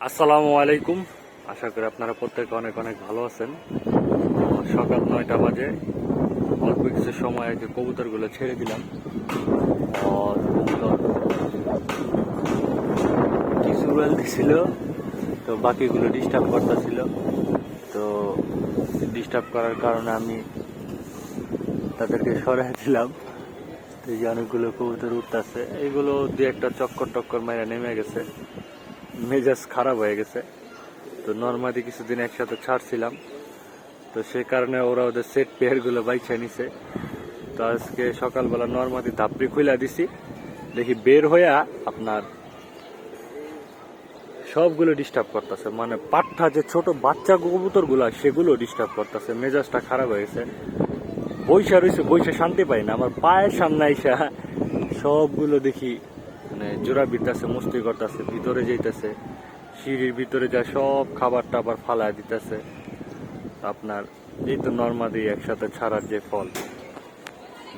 আসসালামু আলাইকুম। আশা করি আপনারা প্রত্যেকে অনেক অনেক ভালো আছেন। সকাল নয়টা বাজে। অল্প কিছু সময় আগে কবুতরগুলো ছেড়ে দিলাম। কিছু উড়াল দিছিল, তো বাকিগুলো ডিস্টার্ব করতেছিল। তো ডিস্টার্ব করার কারণে আমি তাদেরকে সরাই দিলাম। তো এই যে অনেকগুলো কবুতর উঠতেছে। এইগুলো দু একটা চক্কর টক্কর মাইরা নেমে গেছে। মেজাজ খারাপ হয়ে গেছে। তো নর্মালি কিছুদিন একসাথে ছাড়ছিলাম। তো সে কারণে ওরা ওদের সেট পেয়ারগুলো বাইছে নিছে। তো আজকে সকালবেলা নর্মালি ধাপড়ি খুলে দিছি। দেখি বের হইয়া আপনার সবগুলো ডিস্টার্ব করতেছে। মানে পাঠা যে ছোট বাচ্চা কবুতরগুলা সেগুলো ডিস্টার্ব করতেছে। মেজাজটা খারাপ হয়ে গেছে। বৈশা রয়েছে বৈশা শান্তি পাই না। আমার পায়ের সামনে আইসা সবগুলো দেখি মানে জোড়া বিটতেছে মস্তি করতেছে, ভিতরে যাইতেছে, সিঁড়ির ভিতরে যা সব খাবার টাবার ফালা দিতেছে। আপনার এই তো নর্মালি একসাথে ছাড়ার যে ফল।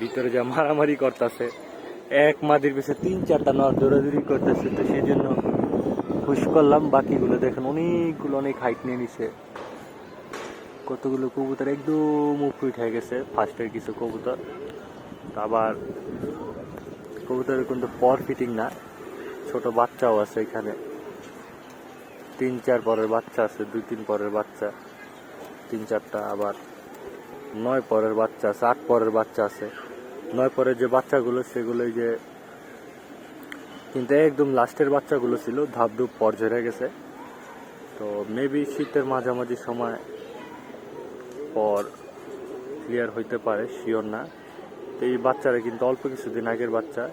ভিতরে যা মারামারি করতেছে, এক মাদির পিছে তিন চারটা নর দৌড়াদৌড়ি করতেছে, তো সেই জন্য খুশ করলাম। বাকিগুলো দেখেন অনেকগুলো, অনেক হাইট নিয়ে নিছে। কতগুলো কবুতর? একদম উপরে উঠে গেছে ফার্স্টের কিছু কবুতর। আবার কবুতরের কিন্তু পর ফিটিং না, ছোট বাচ্চাও আছে এখানে। তিন, চার পরের বাচ্চা আছে, দুই, তিন পরের বাচ্চা, তিন, চারটা আবার নয় পরের বাচ্চা আছে, আট পরের বাচ্চা আছে। নয় পরের যে বাচ্চাগুলো, সেগুলো যে কিন্তু একদম লাস্টের বাচ্চাগুলো ছিল ধাপ ধুপ পর ঝরে গেছে। তো মেবি শীতের মাঝামাঝি সময় পর ক্লিয়ার হইতে পারে শিওর না। এই বাচ্চারা কিন্তু অল্প কিছুদিন আগের বাচ্চা,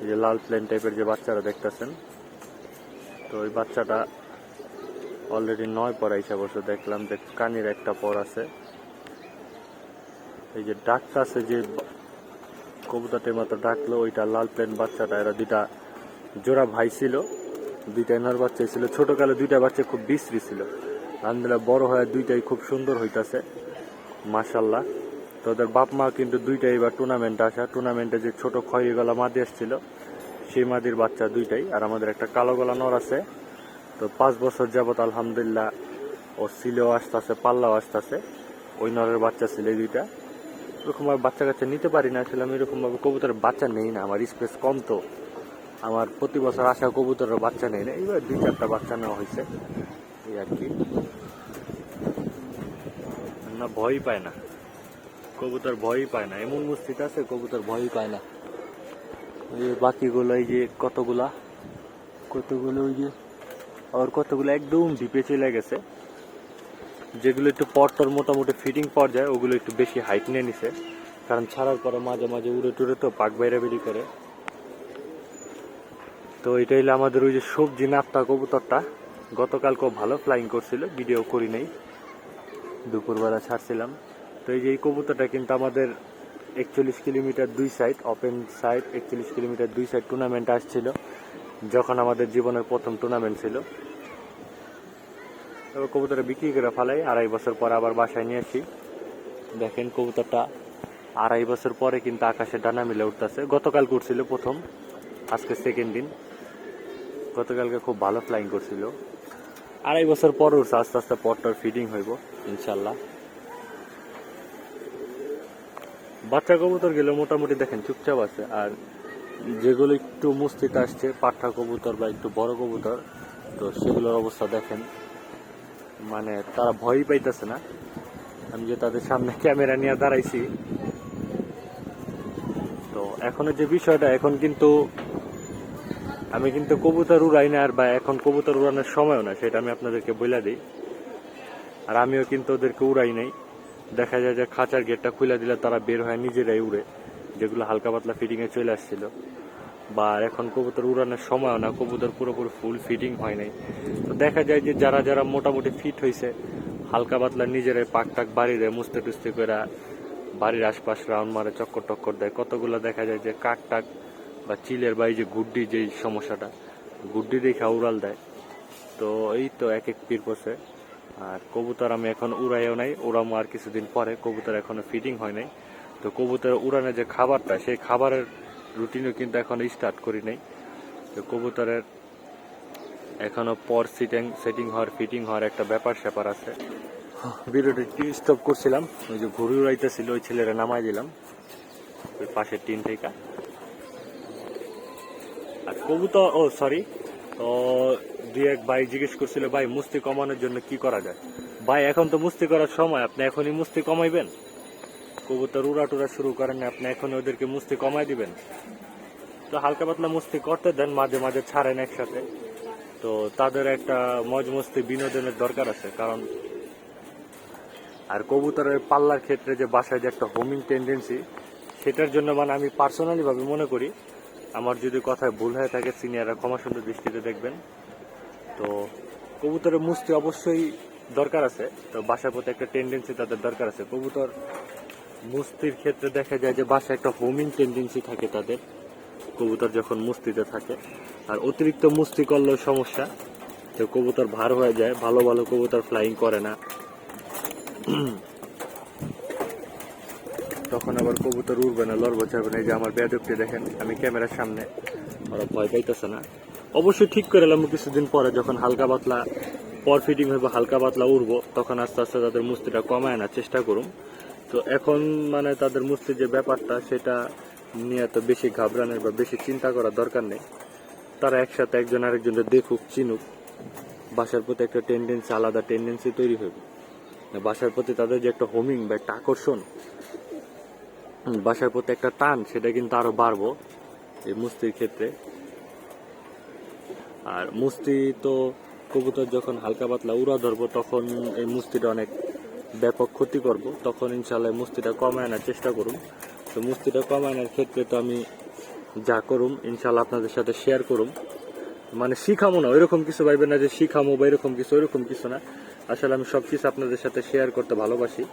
এই যে লাল প্লেন টাইপের যে বাচ্চারা দেখতেছেন। তো ওই বাচ্চাটা অলরেডি নয় পর হিসাব বসে দেখলাম যে কানির একটা পর আছে। এই যে ডাকটা আছে যে কবুতরটির মতো ডাকলো, ওইটা লাল প্লেন বাচ্চাটা, এরা দুইটা জোড়া ভাই ছিল, দুইটা এনার বাচ্চা ছিল। ছোটকালে দুইটা বাচ্চা খুব বিশ্রী ছিল। আলহামদুলিল্লাহ বড় হয়ে দুইটাই খুব সুন্দর হইতাছে মাশাল্লাহ তো ওদের বাপ মা কিন্তু দুইটাই এবার টুর্নামেন্ট আসা। টুর্নামেন্টে যে ছোট খয়েরি গলা মাদি এসেছিল সেই মাদির বাচ্চা দুইটাই, আর আমাদের একটা কালো গলা নর আছে। তো পাঁচ বছর যাবত আলহামদুলিল্লাহ ও সিলেও আসতেছে, পাল্লাও আসতেছে। ওই নরের বাচ্চা ছিল দুইটা। এরকম ভাবে বাচ্চা কাচ্চা নিতে পারি না, আসলে আমি এরকমভাবে কবুতরের বাচ্চা নেই না, আমার স্পেস কম তো। আমার প্রতি বছর আসা কবুতরের বাচ্চা নেই না, এইবার দুই চারটা বাচ্চা নেওয়া হয়েছে। এই আর কি। না ভয়ই পায় না। কবুতর ভয়ই পায় না। এমন মুস্তিত আছে, কবুতর ভয়ই পায় না। যে বাকিগুলো, এই যে কতগুলা? কতগুলো ওই যে, আর কতগুলো একদম ডিপে চলে গেছে। যেগুলো একটু পরটর মোটামুটি ফিটিং পর্যায়ে ওগুলো একটু বেশি হাইট নিয়ে নিছে। কারণ ছাড়ার পরে মাঝে মাঝে উড়ে টুড়ে তো পাক বাইরে বেরি করে। তো এটা হলো আমাদের ওই যে সবজি নাপ্তা কবুতরটা। গতকালকেও ভালো ফ্লাইং করছিল ভিডিও করি নাই। দুপুরবেলা ছাড়ছিলাম। তো এই যে এই কবুতরটা কিন্তু আমাদের একচল্লিশ কিলোমিটার দুই সাইড ওপেন সাইড একচল্লিশ কিলোমিটার দুই সাইড টুর্নামেন্ট আসছিল, যখন আমাদের জীবনের প্রথম টুর্নামেন্ট ছিল। তবে কবুতরটা বিক্রি করে ফেলাই, আড়াই বছর পর আবার বাসায় নিয়ে আসি। দেখেন কবুতরটা আড়াই বছর পরে কিন্তু আকাশে ডানা মিলে উঠতেছে। গতকাল করছিল প্রথম, আজকে সেকেন্ড দিন। গতকালকে খুব ভালো ফ্লাইং করছিল। আড়াই বছর পর উঠছে, আস্তে আস্তে পরটার ফিডিং হইব, ইনশাল্লাহ। বাচ্চা কবুতর গেলে মোটামুটি দেখেন চুপচাপ আছে, আর যেগুলো একটু মুস্তিতে আসছে, পাঠা কবুতর বা একটু বড় কবুতর, তো সেগুলোর অবস্থা দেখেন। মানে তারা ভয়ই পাইতেছে না। আমি যে তাদের সামনে ক্যামেরা নিয়ে দাঁড়াইছি। তো এখনের যে বিষয়টা, এখন কিন্তু আমি কিন্তু কবুতর উড়াই না, আর বা এখন কবুতর উড়ানোর সময়ও না, সেটা আমি আপনাদেরকে বলে দিই। আর আমিও কিন্তু ওদেরকে উড়াই নাই। দেখা যায় যে খাঁচার গেটটা খুলে দিলে তারা বের হয় নিজেরাই উড়ে, যেগুলো হালকা পাতলা ফিটিং এ চলে আসছিল। বা এখন কবুতর উড়ানোর সময়ও না, কবুতর পুরোপুরি ফুল ফিটিং হয় নাই। তো দেখা যায় যে যারা যারা মোটামুটি ফিট হয়েছে হালকা পাতলা নিজেরাই পাক টাক বাড়ি দেয় মুস্তে টুস্তে করে বাড়ির আশপাশ রাউন্ড মারে, চক্কর টক্কর দেয়। কতগুলো দেখা যায় যে কাক টাক বা চিলের বা এই যে গুড্ডি যেই সমস্যাটা, গুড্ডি দেখে উড়াল দেয়। তো এই তো এক এক পীর পথে আর কবুতর আমি এখন উড়াইও নাই, উড়ামো আর কিছুদিন পরে। কবুতর এখনও ফিটিং হয় নাই। তো কবুতর উড়ানোর যে খাবারটা, সেই খাবারের রুটিনও কিন্তু এখন স্টার্ট করি নাই। তো কবুতরের এখনও পর সিটিং সেটিং হওয়ার ফিটিং হওয়ার একটা ব্যাপার, স্যাপার আছে। ভিডিওটি স্টপ করছিলাম। ওই যে ঘুরি উড়াইতেছিল, ওই ছেলেরা নামাই দিলাম। ওই পাশের টিন থেকে। আর কবুতর, ও সরি তো দুই এক ভাই জিজ্ঞেস করছিল, ভাই, মুস্তি কমানোর জন্য কি করা যায়? ভাই, এখন তো মুস্তি করার সময়, আপনি এখনই মুস্তি কমাইবেন। কবুতর উড়া টুরা শুরু করেন, আপনি এখন ওদেরকে মুস্তি কমাই দিবেন। তো হালকা পাতলা মুস্তি করতে দেন, মাঝে মাঝে ছাড়েন একসাথে। তো তাদের একটা মজ মস্তি বিনোদনের দরকার আছে, কারণ আর কবুতরের পাল্লার ক্ষেত্রে যে বাসায় যে একটা হোমিং টেন্ডেন্সি সেটার জন্য মানে আমি পার্সোনালি ভাবে মনে করি, আমার যদি কথায় ভুল হয়ে থাকে সিনিয়ররা ক্ষমা সুন্দর দৃষ্টিতে দেখবেন। তো কবুতরের মুস্তি অবশ্যই দরকার আছে। তো বাসার প্রতি একটা টেন্ডেন্সি তাদের দরকার আছে। কবুতর মুস্তির ক্ষেত্রে দেখা যায় যে বাসায় একটা হোমিং টেন্ডেন্সি থাকে তাদের। কবুতর যখন মুস্তিতে থাকে, আর অতিরিক্ত মুস্তি করলেও সমস্যা। তো কবুতর ভার হয়ে যায়, ভালো ভালো কবুতর ফ্লাইং করে না। তখন আবার কবুতর উড়বে না, লড়বো চাবে না। এই যে আমার বেদকটি দেখেন, আমি ক্যামেরার সামনে। ওরা ভয় পাইতেছে না। অবশ্যই ঠিক করে এলাম কিছুদিন পরে যখন হালকা পাতলা, পর ফিটিং হইব হালকা পাতলা উড়বো, তখন আস্তে আস্তে তাদের মুস্তিটা কমায় আনার চেষ্টা করুম। তো এখন মানে তাদের মুস্তির যে ব্যাপারটা, সেটা নিয়ে তো বেশি ঘাবড়ানোর বা বেশি চিন্তা করার দরকার নেই। তারা একসাথে একজন আরেকজনের দেখুক, চিনুক। বাসার প্রতি একটা টেন্ডেন্সি আলাদা টেন্ডেন্সি তৈরি হবে। বাসার প্রতি তাদের যে একটা হোমিং বা একটা আকর্ষণ, বাসার প্রতি একটা টান, সেটা কিন্তু আরও বাড়বো এই মুস্তির ক্ষেত্রে। আর মুস্তি তো কবুতর যখন হালকা পাতলা উড়া ধরবো, তখন এই মুস্তিটা অনেক ব্যাপক ক্ষতি করব। তখন ইনশাল্লাহ মুস্তিটা কমায় আনার চেষ্টা করুন। তো মুস্তিটা কমায় আনার ক্ষেত্রে তো আমি যা করুম ইনশাল্লাহ আপনাদের সাথে শেয়ার করুম। মানে শিখামো না, ওইরকম কিছু ভাইবেন না যে শিখামো বা এরকম কিছু, ওইরকম কিছু না। আসলে আমি সব কিছু আপনাদের সাথে শেয়ার করতে ভালোবাসি।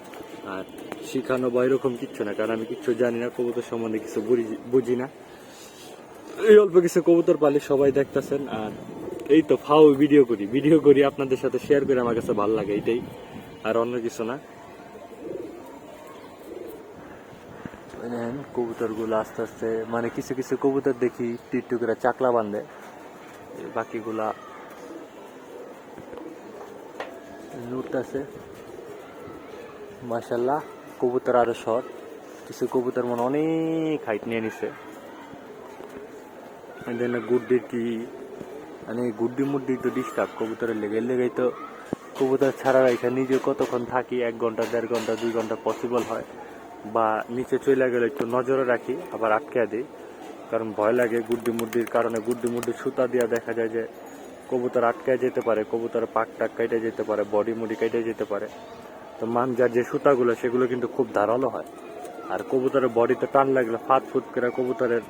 আর শিখানো বা এরকম কিচ্ছু না, কারণ আমি কিচ্ছু জানি না, কবুতর সম্বন্ধে কিছু বুঝি না। এই অল্প কিছু কবুতর পালি সবাই দেখতেছেন, আর এই তো ফাও ভিডিও করি। ভিডিও করি, আপনাদের সাথে শেয়ার করে, আমার কাছে ভালো লাগে এটাই আর অন্য কিছু না। কবুতরগুলো আস্তে আস্তে মানে কিছু কিছু কবুতর দেখি টিট্টু করে চাকলা বাঁধে বাকিগুলা লুটতেছে। মাসাল্লাহ কবুতর আরও শর্ট। কিছু কবুতর মনে অনেক হাইট নিয়ে নিছে। দেন গুড্ডির কি মানে গুড্ডি মুড্ডি তো ডিস্টার্ব কবুতরের লেগে লেগেই তো কবুতর ছাড়া রাখা নিজে কতক্ষণ থাকি এক ঘণ্টা দেড় ঘণ্টা দুই ঘণ্টা পসিবল হয় বা নিচে চলে গেলে একটু নজরে রাখি আবার আটকে দিই কারণ ভয় লাগে গুড্ডি মুড্ডির কারণে গুড্ডি মুড্ডি সুতা দিয়ে দেখা যায় যে কবুতর আটকায় যেতে পারে কবুতরের পাক টাক কেটে যেতে পারে বডি মুডি কেটে যেতে পারে তো মানজার যে সুতাগুলো সেগুলো কিন্তু খুব ধারালো হয় আর কবুতরের বডিতে টান লাগলে ফাত ফুট করে কবুতরের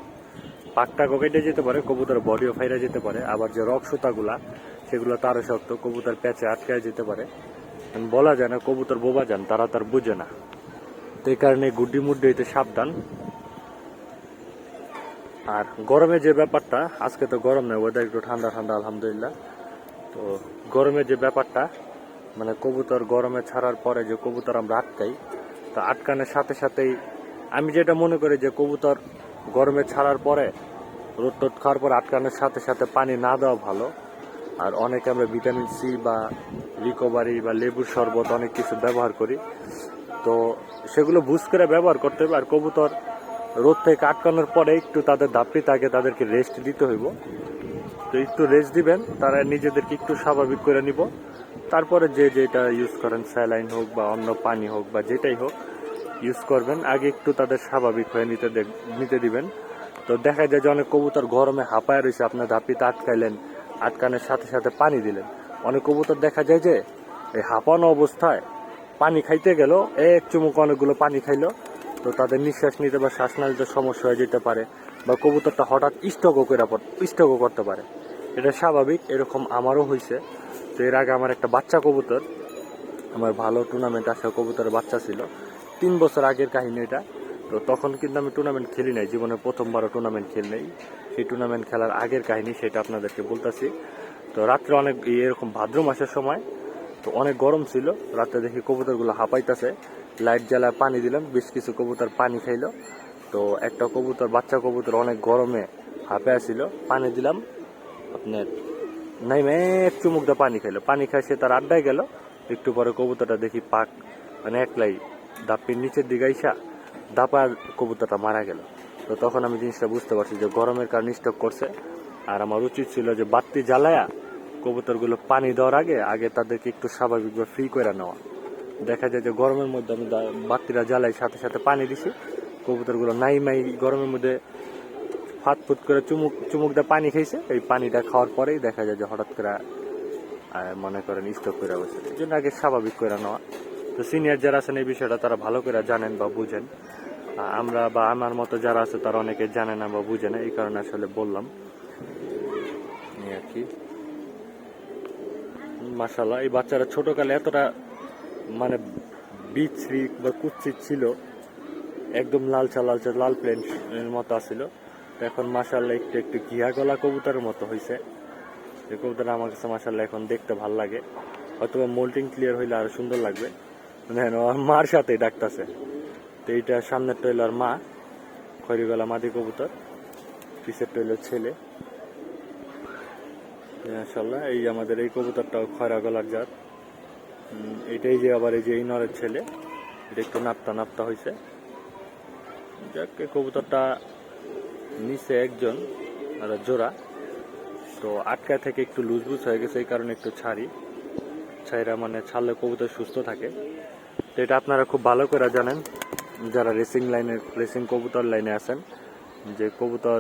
পাকটাকও কেটে যেতে পারে, কবুতর বডিও ফাইরা যেতে পারে, আবার যে রক সুতাগুলা, সেগুলো তারও শক্ত, কবুতর প্যাচে আটকায় যেতে পারে। বলা যায় না, কবুতর বোবা যান, তারা তার বুঝে না। তো এই কারণে গুড্ডি মুড্ডি হইতে সাবধান। আর গরমে যে ব্যাপারটা, আজকে তো গরম নেই ওয়েদার একটু ঠান্ডা ঠান্ডা, আলহামদুলিল্লাহ। তো গরমে যে ব্যাপারটা মানে কবুতর গরমে ছাড়ার পরে যে কবুতর আমরা আটকাই, তো আটকানোর সাথে সাথেই আমি যেটা মনে করি যে কবুতর গরমে ছাড়ার পরে রোদ টোদ খাওয়ার পর আটকানোর সাথে সাথে পানি না দেওয়া ভালো। আর অনেকে আমরা ভিটামিন সি বা রিকভারি বা লেবুর শরবত অনেক কিছু ব্যবহার করি। তো সেগুলো বুঝ করে ব্যবহার করতে হবে। আর কবুতর রোদ থেকে আটকানোর পরে একটু তাদের ধাপড়ি থাকে তাদেরকে রেস্ট দিতে হইব। তো একটু রেস্ট দিবেন, তারা নিজেদেরকে একটু স্বাভাবিক করে নিব। তারপরে যে যেটা ইউজ করেন স্যালাইন হোক বা অন্য পানি হোক বা যেটাই হোক ইউজ করবেন। আগে একটু তাদের স্বাভাবিক হয়ে নিতে নিতে দিবেন। তো দেখা যায় যে অনেক কবুতর গরমে হাঁপায় রয়েছে, আপনার ধাপিতে আটকাইলেন, আটকানোর সাথে সাথে পানি দিলেন। অনেক কবুতর দেখা যায় যে এই হাঁপানো অবস্থায় পানি খাইতে গেল, এক চুমুক অনেকগুলো পানি খাইলো। তো তাদের নিঃশ্বাস নিতে বা শ্বাস না নিতে সমস্যা হয়ে যেতে পারে বা কবুতরটা হঠাৎ স্টকও করে স্টকও করতে পারে। এটা স্বাভাবিক, এরকম আমারও হয়েছে তো এর আগে আমার একটা বাচ্চা কবুতর, আমার ভালো টুর্নামেন্ট আসা কবুতরের বাচ্চা ছিল। তিন বছর আগের কাহিনী এটা। তো তখন কিন্তু আমি টুর্নামেন্ট খেলি নাই। জীবনে প্রথমবারও টুর্নামেন্ট খেলি নাই। সেই টুর্নামেন্ট খেলার আগের কাহিনী সেটা আপনাদেরকে বলতেছি। তো রাত্রে অনেক এরকম ভাদ্র মাসের সময়, তো অনেক গরম ছিল। রাতে দেখি কবুতরগুলো হাঁপাইতেছে। লাইট জ্বালায় পানি দিলাম, বেশ কিছু কবুতর পানি খাইলো। তো একটা কবুতর, বাচ্চা কবুতর অনেক গরমে হাঁপে আসছিল পানি দিলাম, আপনার নাইমে এক চুমুক দা পানি খাইলো। পানি খাই সে তার আড্ডায় গেল। একটু পরে কবুতরটা দেখি পাক মানে একলাই দাপির নিচের দিকে আইসা দাপার কবুতরটা মারা গেল। তো তখন আমি জিনিসটা বুঝতে পারছি যে গরমের কারণে স্টক করছে। আর আমার উচিত ছিল যে বাতি জ্বালায়া কবুতরগুলো পানি দেওয়ার আগে আগে তাদেরকে একটু স্বাভাবিকভাবে ফ্রি করে নেওয়া। দেখা যায় যে গরমের মধ্যে আমি বাতিটা জ্বালাই, সাথে সাথে পানি দিছি। কবুতরগুলো নাই মাই গরমের মধ্যে ফাট ফুট করে চুমুক চুমুক দিয়ে পানি খেয়েছে। এই পানিটা খাওয়ার পরেই দেখা যায় যে হঠাৎ করে মনে করেন স্টক করে বসে। এই জন্য আগে স্বাভাবিক করে নেওয়া। তো সিনিয়র যারা আছেন এই বিষয়টা তারা ভালো করে জানেন বা বুঝেন। আমরা বা আমার মতো যারা আছে তারা অনেকে জানে না বা বুঝে না, এই কারণে আসলে বললাম। আর কি। মাসাল্লাহ এই বাচ্চারা ছোটকালে এতটা মানে বিচ্ছিরি বা কুচ্ছিত ছিল, একদম লালচা লালচা, লাল প্লেন মতো আসছিল তো এখন মাসাল্লাহ একটু একটু ঘিয়া গলা কবুতরের মতো হয়েছে এই কবুতর আমার কাছে মাসাল্লাহ এখন দেখতে ভালো লাগে। হয়তো মোল্টিং ক্লিয়ার হইলে আরও সুন্দর লাগবে। ও মার সাথে ডাকতেছে। তো এইটা সামনের টয়লার মা খয়রি গলা মাদি কবুতর, পিছের টয়লার ছেলে। মাসাল্লাহ এই আমাদের এই কবুতরটাও খয়রা গলার জাত। এটাই যে আবার এই যে এই নরের ছেলে, এটা একটু নাপ্তা নাপ্তা হয়েছে যাক, এই কবুতরটা নিচে একজন, আর জোড়া। তো আটকা থেকে একটু লুজবুজ হয়ে গেছে, এই কারণে একটু ছাড়ি। ছাইরা মানে ছাড়লে কবুতর সুস্থ থাকে। তো এটা আপনারা খুব ভালো করে জানেন যারা রেসিং লাইনের রেসিং কবুতর লাইনে আছেন যে কবুতর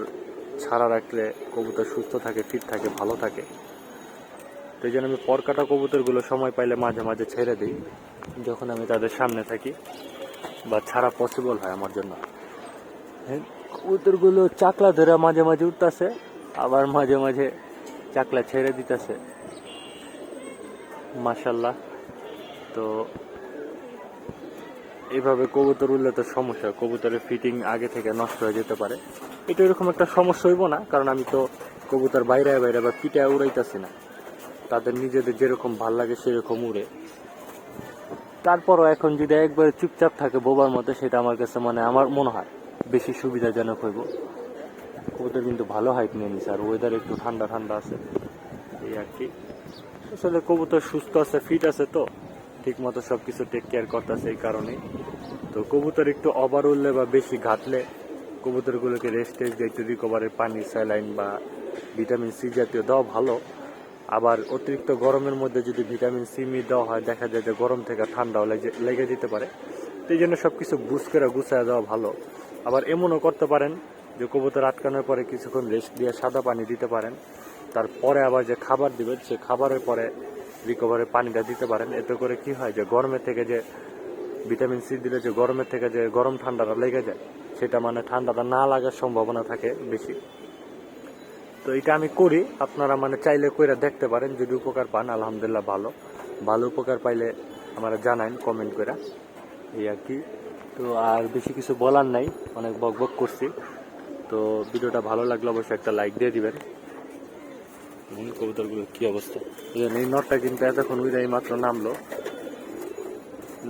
ছাড়া রাখলে কবুতর সুস্থ থাকে ফিট থাকে ভালো থাকে। তো এই জন্য আমি পরকাটা কবুতরগুলো সময় পাইলে মাঝে মাঝে ছেড়ে দিই যখন আমি তাদের সামনে থাকি বা ছাড়া পসিবল হয় আমার জন্য। হ্যাঁ, কবুতরগুলো চাকলা ধরে মাঝে মাঝে উঠতেছে আবার মাঝে মাঝে চাকলা ছেড়ে দিতেছে। মাশাল্লাহ তো এইভাবে কবুতর উঠলে তো সমস্যা, কবুতরের ফিটিং আগে থেকে নষ্ট হয়ে যেতে পারে। এটা এরকম একটা সমস্যা হইব না, কারণ আমি তো কবুতর বাইরে বাইরে বা পিঠে উড়াইতেছি না। তাদের নিজেদের যেরকম ভালো লাগে সেরকম উড়ে। তারপরও এখন যদি একবার চুপচাপ থাকে বোবার মতো, সেটা আমার কাছে মানে আমার মনে হয় বেশি সুবিধাজনক হইব। কবুতর কিন্তু ভালো হাইট নিয়ে নিছে, আর ওয়েদার একটু ঠান্ডা ঠান্ডা আছে। এই আর কি। আসলে কবুতর সুস্থ আছে ফিট আছে তো? ঠিক মতো সব কিছু টেক কেয়ার করতেছে এই কারণেই। তো কবুতর একটু ওভার উঠলে বা বেশি ঘাটলে, কবুতরগুলোকে রেস্ট টেস্ট দিয়ে একটু রিকভারের পানি স্যালাইন বা ভিটামিন সি জাতীয় দেওয়া ভালো। আবার অতিরিক্ত গরমের মধ্যে যদি ভিটামিন সি মি দেওয়া হয়, দেখা যায় যে গরম থেকে ঠান্ডাও লেগে- লেগে যেতে পারে। এই জন্য সব কিছু বুঝ করে গুছায় দেওয়া ভালো। আবার এমনও করতে পারেন যে কবুতর আটকানোর পরে কিছুক্ষণ রেস্ট দিয়ে সাদা পানি দিতে পারেন। তারপরে আবার যে খাবার দিবেন, সে খাবারের পরে রিকভারের পানিটা দিতে পারেন। এতে করে কি হয় যে গরমের থেকে যে ভিটামিন সি দিলে যে গরমের থেকে যে গরম ঠান্ডাটা লেগে যায়, সেটা মানে ঠান্ডাটা না লাগার সম্ভাবনা থাকে বেশি। তো এটা আমি করি, আপনারা মানে চাইলে কইরা দেখতে পারেন, যদি উপকার পান, আলহামদুলিল্লাহ ভালো। ভালো উপকার পাইলে আমরা জানাইন কমেন্ট করে এই আর কি। তো আর বেশি কিছু বলার নাই, অনেক বক বক করছি। তো ভিডিওটা ভালো লাগলে অবশ্যই একটা লাইক দিয়ে দিবেন। মূল কবুতরগুলোর কি অবস্থা? এই নটটা কিন্তু এতক্ষণ উইরাই মাত্র নামলো।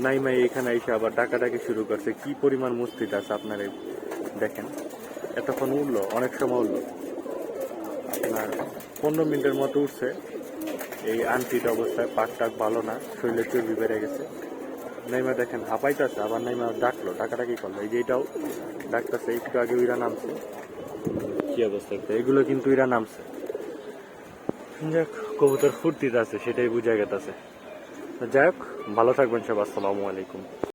নাইমাই এখানে এসে আবার ডাকাডাকি শুরু করছে। কি পরিমাণ মুস্তিদ আছে আপনারা দেখেন। এতক্ষণ উঠল অনেক সময় উঠল আপনার পনেরো মিনিটের মতো উঠছে এই আনফিট অবস্থায় পাক টাক ভালো না শরীরে চর্বি বেড়ে গেছে। নাইমা দেখেন হাঁপাইতেছে আবার নাইমা ডাকলো ডাকাডাকি করল। এই যে এটাও ডাকতেছে একটু আগে ইরা নামছে। কি অবস্থা? এগুলো কিন্তু ইরা নামছে। যাক কবুতর ফুর্তিতে আছে সেটাই বুঝা গেতেছে। যাই হোক ভালো থাকবেন সব আসসালামু আলাইকুম।